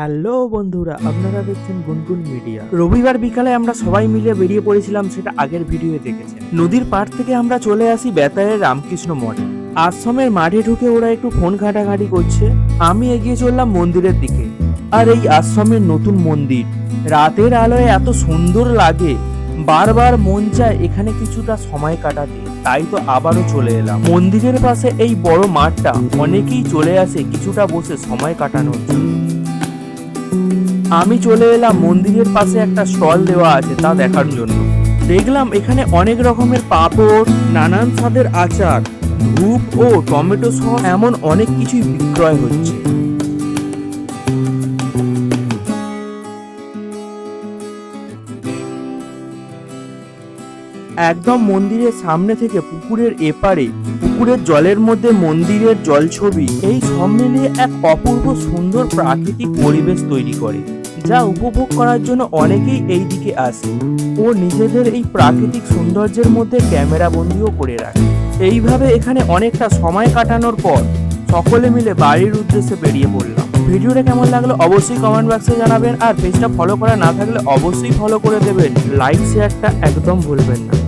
Hello বন্ধুরা, আপনারা দেখছেন গুনগুন মিডিয়া। রবিবার বিকালে আমরা সবাই মিলে বেরিয়ে পড়েছিলাম সেটা আগের ভিডিওয়ে দেখেছেন। নদীর পাড় থেকে আমরা চলে আসি বেতারের রামকৃষ্ণ মঠে। আশ্রমের মাঠে ঢুকে ওরা একটু ফোন ঘাটাঘাটি করছে। আমি এগিয়ে চললাম মন্দিরের দিকে। আর এই আশ্রমের নতুন মন্দির, রাতের আলোয় এত সুন্দর লাগে। বারবার মন চায় এখানে কিছুটা সময় কাটাতে। তাই তো আবারও চলে এলাম। মন্দিরের পাশে এই বড় মাঠটা অনেকেই চলে আসে কিছুটা বসে সময় কাটানোর জন্য। আমি চলে এলাম মন্দিরের পাশে একটা স্টল দেওয়া আছে তা দেখার জন্য। দেখলাম এখানে অনেক রকমের পাঁপড়, নানান স্বাদের আচার, ধূপ ও টমেটো সহ এমন অনেক কিছুই বিক্রয় হচ্ছে। একদম মন্দিরের সামনে থেকে পুকুরের এপারে, পুকুরের জলের মধ্যে মন্দিরের জল ছবি এই সব মিলিয়ে এক অপূর্ব সুন্দর প্রাকৃতিক পরিবেশ তৈরি করে, যা উপভোগ করার জন্য অনেকেই এই দিকে আসে। ও নিজেদের এই প্রাকৃতিক সৌন্দর্যের মধ্যে ক্যামেরা বন্দিও করে রাখে। এইভাবে এখানে অনেকটা সময় কাটানোর পর সকলে মিলে বাড়ির উদ্দেশ্যে বেরিয়ে পড়লাম। ভিডিওটা কেমন লাগল অবশ্যই কমেন্ট বক্সে জানাবেন আর পেজটা ফলো করা না থাকলে অবশ্যই ফলো করে দেবেন। লাইক শেয়ারটা একদম ভুলবেন না।